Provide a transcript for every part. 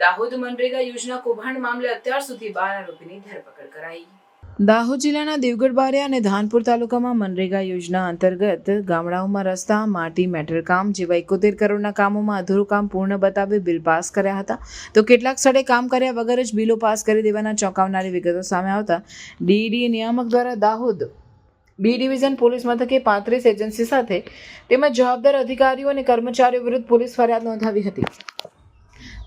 દાહોદ મનરેગા યોજના કૌભાંડ મામલે અત્યાર સુધી બાર આરોપીની ધરપકડ કરાઈ. દાહોદ જિલ્લાના દેવગઢ બારિયા અને ધાનપુર તાલુકામાં મનરેગા યોજના અંતર્ગત ગામડાઓમાં રસ્તા, માટી, મેટલ કામ જેવા એકોતેર કરોડના કામોમાં અધૂરું કામ પૂર્ણ બતાવી બિલ પાસ કર્યા હતા. તો કેટલાક સ્થળે કામ કર્યા વગર જ બિલો પાસ કરી દેવાના ચોંકાવનારી વિગતો સામે આવતા ડીડી નિયામક દ્વારા દાહોદ બી ડિવિઝન પોલીસ મથકે પાંત્રીસ એજન્સી સાથે તેમજ જવાબદાર અધિકારીઓ અને કર્મચારીઓ વિરુદ્ધ પોલીસ ફરિયાદ નોંધાવી હતી.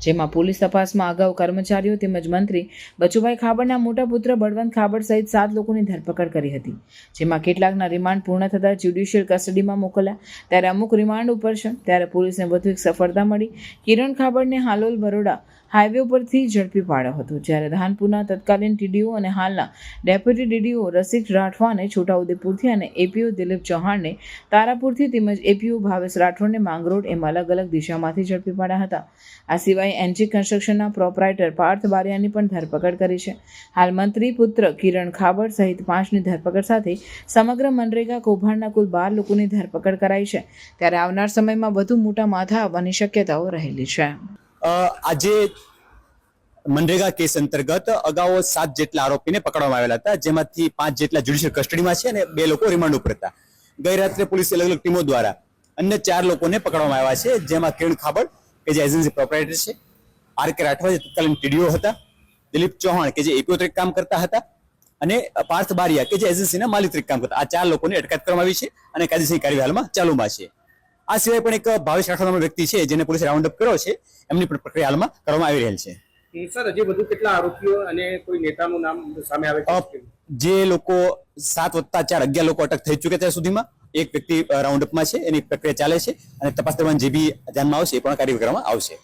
જેમાં પોલીસ તપાસમાં અગાઉ કર્મચારીઓ તેમજ મંત્રી બચુભાઈ ખાબડના મોટા પુત્ર બળવંત ખાબડ સહિત સાત લોકોની ધરપકડ કરી હતી, જેમાં કેટલાકના રિમાન્ડ પૂર્ણ થતાં જ્યુડિશિયલ કસ્ટડીમાં મોકલ્યા. ત્યારે અમુક રિમાન્ડ ઉપર છે. ત્યારે પોલીસને વધુ એક સફળતા મળી. કિરણ ખાબડને હાલોલ બરોડા હાઈવે ઉપરથી ઝડપી પાડ્યો હતો. જ્યારે ધાનપુરના તત્કાલીન ટીડીઓ અને હાલના ડેપ્યુટી ડીડીઓ રસિક રાઠવાને છોટાઉદેપુરથી અને એપીઓ દિલીપ ચૌહાણને તારાપુરથી તેમજ એપીઓ ભાવેશ રાઠોડને માંગરોળ એમ અલગ અલગ દિશામાંથી ઝડપી પાડ્યા હતા. આ સિવાય એનજી કન્સ્ટ્રક્શનના પ્રોપરાઇટર પાર્થ બારિયાની પણ ધરપકડ કરી છે. હાલ મંત્રી પુત્ર કિરણ ખાબડ સહિત પાંચની ધરપકડ સાથે સમગ્ર મનરેગા કૌભાંડના કુલ બાર લોકોની ધરપકડ કરાઈ છે. ત્યારે આવનાર સમયમાં વધુ મોટા માથા આવવાની શક્યતાઓ રહેલી છે. આજે મનરેગા કેસ અંતર્ગત અગાઉ સાત જેટલા આરોપીને પકડવામાં આવેલા હતા, જેમાંથી પાંચ જેટલા જ્યુડિશિયલ કસ્ટડીમાં છે અને બે લોકો રિમાન્ડ ઉપર હતા. ગઈ રાત્રે પોલીસ અલગ અલગ ટીમો દ્વારા અન્ય ચાર લોકોને પકડવામાં આવ્યા છે, જેમાં કિરણ ખાબડ, કે જે એજન્સી પ્રોપરાઇટર છે, આર કે રાઠવા, જે તત્કાલીન ટીડીઓ હતા, દિલીપ ચૌહાણ, કે જે એપીઓ કામ કરતા હતા, અને પાર્થ બારિયા, કે જે એજન્સીના માલિક કામ કરતા આ ચાર લોકોની અટકાયત કરવામાં આવી છે અને કાયદેસરની કાર્યવાહીમાં ચાલુમાં છે. આ સિવાય પણ એક ભાવેશ રાઠોડ નામનો વ્યક્તિ છે જેને પોલીસે રાઉન્ડ અપ કર્યો છે. એમની પણ પ્રક્રિયા હાલમાં કરવામાં આવી રહેલ છે. સર હજી વધુ કેટલા આરોપીઓ અને કોઈ નેતાનું નામ સામે આવે છે? જે લોકો સાત વત્તા ચાર અગિયાર લોકો અટક થઈ ચુક્યા ત્યાં સુધીમાં એક વ્યક્તિ રાઉન્ડ અપમાં છે એની પ્રક્રિયા ચાલે છે અને તપાસ દરમિયાન જે બી ધ્યાનમાં આવશે એ પણ કાર્યવાહી કરવામાં આવશે.